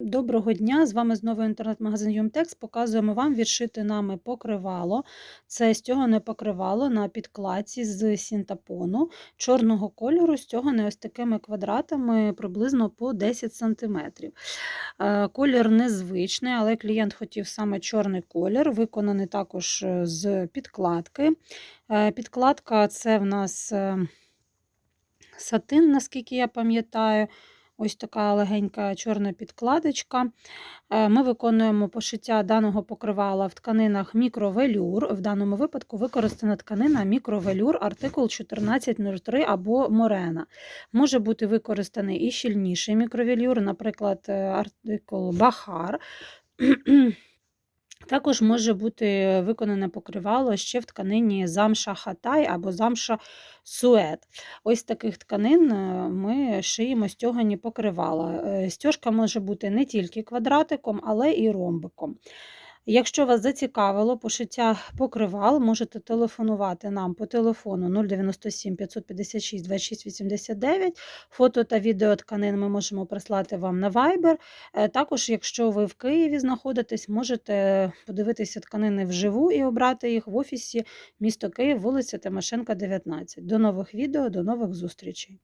Доброго дня! З вами знову інтернет-магазин Юмтекс. Показуємо вам відшити нами покривало. Це стьогане покривало на підкладці з синтепону чорного кольору, стьогане ось такими квадратами приблизно по 10 см. Е, Колір незвичний, але клієнт хотів саме чорний колір, виконаний також е, з підкладки. Е, Підкладка це в нас сатин, наскільки я пам'ятаю. Ось така легенька чорна підкладочка. Е, Ми виконуємо пошиття даного покривала в тканинах мікровелюр. В даному випадку використана тканина мікровелюр, артикул 1403 або морена. Може бути використаний і щільніший мікровелюр, наприклад, е, артикул Бахар. Також може бути виконане покривало ще в тканині замша хатай або замша сует. Ось таких тканин е, ми шиємо стьогані покривала. Стьожка Стяжка може бути не тільки квадратиком, але і ромбиком. Якщо вас зацікавило пошиття покривал, можете телефонувати нам по телефону 097 556 26 89. Фото та відео тканин ми можемо прислати вам на Viber. Е, Також, якщо ви в Києві знаходитесь, можете подивитися тканини вживу і обрати їх в офісі місто Київ, вулиця Тимошенка, 19. До нових відео, до нових зустрічей.